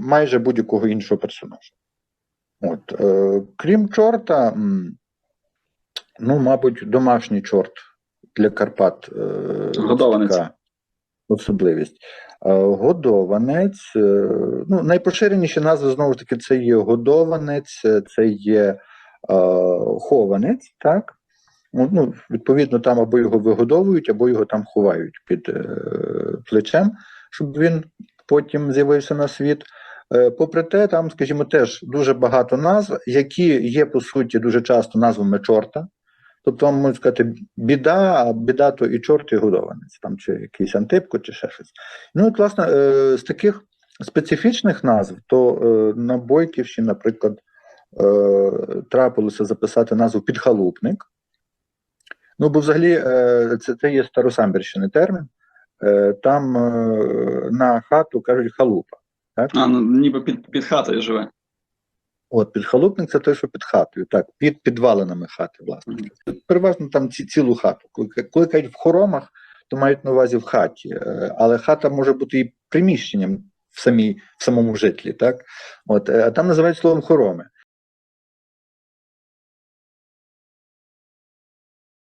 майже будь-якого іншого персонажа. От, е, крім чорта, ну, мабуть, домашній чорт для Карпат. Е, така Особливість. Е, Годованець. е, Ну, найпоширеніші назви знову ж таки це є годованець, е, це є е, хованець, так? Ну, відповідно, там або його вигодовують, або його там ховають під е, плечем, щоб він потім з'явився на світ. Е, Попри те, там, скажімо, теж дуже багато назв, які є по суті дуже часто назвами чорта. Тобто, можна сказати, біда, а біда то і чорт, і годованець, там чи якийсь антипко, чи ще щось. Ну, от, власне, е, з таких специфічних назв, то е, на Бойківщині, наприклад, трапилося записати назву підхалупник. Ну, бо взагалі це, це є старосамбірщини термін. Там на хату кажуть халупа. А, ну, ніби під, під хатою живе. От підхалупник це той, що під хатою, так, під підвалинами хати, власне. Переважно там ці, цілу хату. Коли, коли кажуть в хоромах, то мають на увазі в хаті. Е, Але хата може бути і приміщенням в самій в самому житлі, так? От, е, а там називають словом хороми.